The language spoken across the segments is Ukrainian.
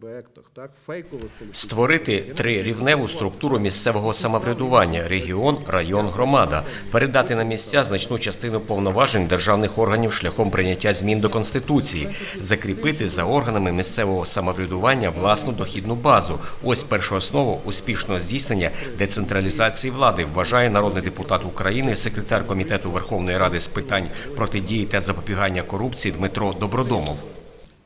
проектах, так? Фейкових політичних Створити трирівневу структуру місцевого самоврядування – регіон, район, громада, передати на місця значну частину повноважень державних органів шляхом прийняття змін до Конституції, закріпити за органами місцевого самоврядування власну дохідну базу. Ось перша основа успішного здійснення децентралізації влади, вважає народний депутат України, секретар Комітету Верховної Ради з питань протидії та запобігання корупції Дмитро Добродомов.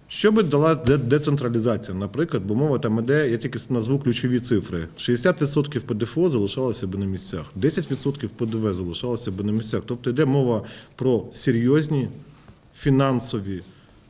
Що би дала де- децентралізація? Наприклад, бо мова там іде, я тільки назву ключові цифри. 60% ПДФО залишалося б на місцях, 10% ПДВ залишалося б на місцях. Тобто йде мова про серйозні фінансові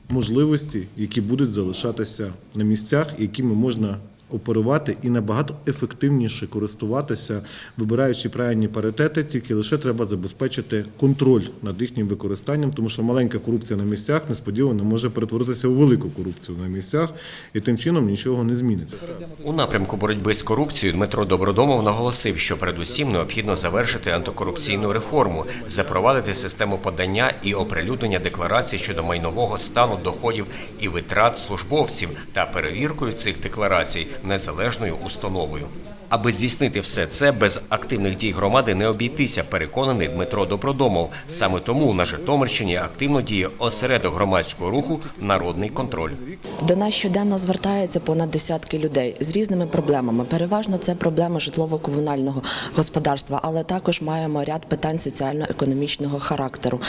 можливості, які будуть залишатися на місцях, якими можна оперувати і набагато ефективніше користуватися, вибираючи правильні паритети, тільки лише треба забезпечити контроль над їхнім використанням, тому що маленька корупція на місцях несподівано може перетворитися у велику корупцію на місцях, і тим чином нічого не зміниться. У напрямку боротьби з корупцією Дмитро Добродомов наголосив, що передусім необхідно завершити антикорупційну реформу, запровадити систему подання і оприлюднення декларацій щодо майнового стану доходів і витрат службовців та перевіркою цих декларацій незалежною установою. Аби здійснити все це без активних дій громади не обійтися, переконаний Дмитро Добродомов. Саме тому на Житомирщині активно діє осередок громадського руху Народний контроль. До нас щоденно звертається понад десятки людей з різними проблемами. Переважно це проблеми житлово-комунального господарства, але також маємо ряд питань соціально-економічного характеру.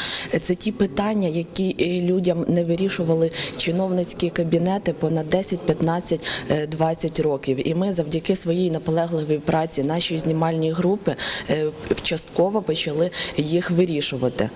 Це ті питання, які е, людям не вирішували чиновницькі кабінети понад 10, 15, е, 20 років. І ми завдяки своїй наполегливій праці нашої знімальні групи е, частково почали їх вирішувати.